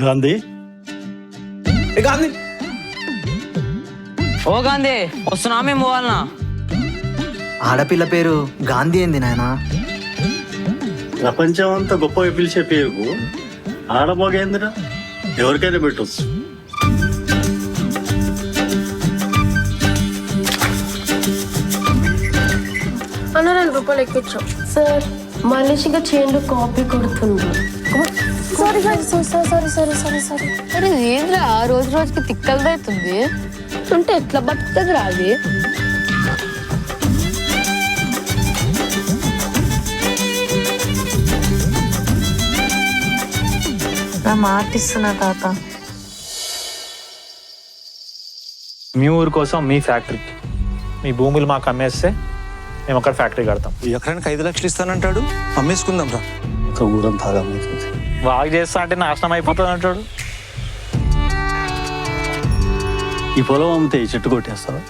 గాంధీ? గాంధీ? ఓ గాంధీ వస్తున్నా మేము పోవాలనా ఆడపిల్ల పేరు గాంధీ ఏంది నాయనా? ప్రపంచం అంతా గొప్పగా పిలిచే పేరుకు ఆడమోగేందిరా ఎవరికైనా పెట్టొచ్చు. అన్న రెండు రూపాయలు ఎక్కించాం. సార్ మనిషిగా చైన్లో copy కొడుతుండ్రు. Sorry sorry sorry sorry sorry sorry sorry అరే ఏంద్రా? రోజు రోజుకి తిక్కలదవుతుంది ఉంటే ఎట్లా బతుకుతుంది రాది నా మాట ఇస్తున్నా తాత. మీ ఊరు కోసం మీ ఫ్యాక్టరీకి మీ భూములు మాకు అమ్మేస్తే మేము అక్కడ ఫ్యాక్టరీ కడతాం. ఎకరానికి ఐదు లక్షలు ఇస్తానంటాడు? అమ్మేసుకుందాం రా ఒక ఊరంతా ఆగమవుతుంది బాగా చేస్తా అంటే నాశనం అయిపోతుంది అంటాడు. ఈ పొలం అమ్మితే ఈ చెట్టు కొట్టేస్తావా?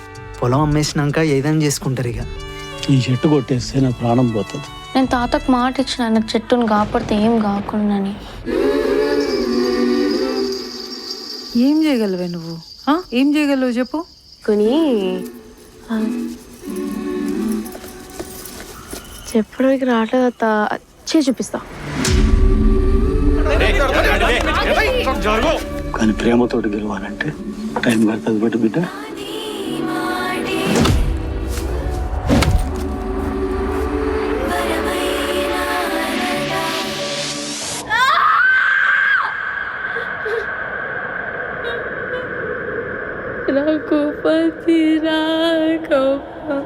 పొలం అమ్మేసినాక ఏదైనా చేసుకుంటారు ఇక. ఈ చెట్టు కొట్టేస్తే నా ప్రాణం పోతుంది. నేను తాతకు మాట ఇచ్చిన చెట్టును కాపాడితే ఏం కాకుండాని. ఏం చేయగలవే నువ్వు? ఆ? ఏం చేయగలవు చెప్పు? కొని చెప్పడానికి రావట్లేదు అత్త చే చూపిస్తా కానీ ప్రేమతోటి గెలవాలంటే టైం పడుతుంది బిడ్డ. బిడ్డ రఘుపతి రాఘవ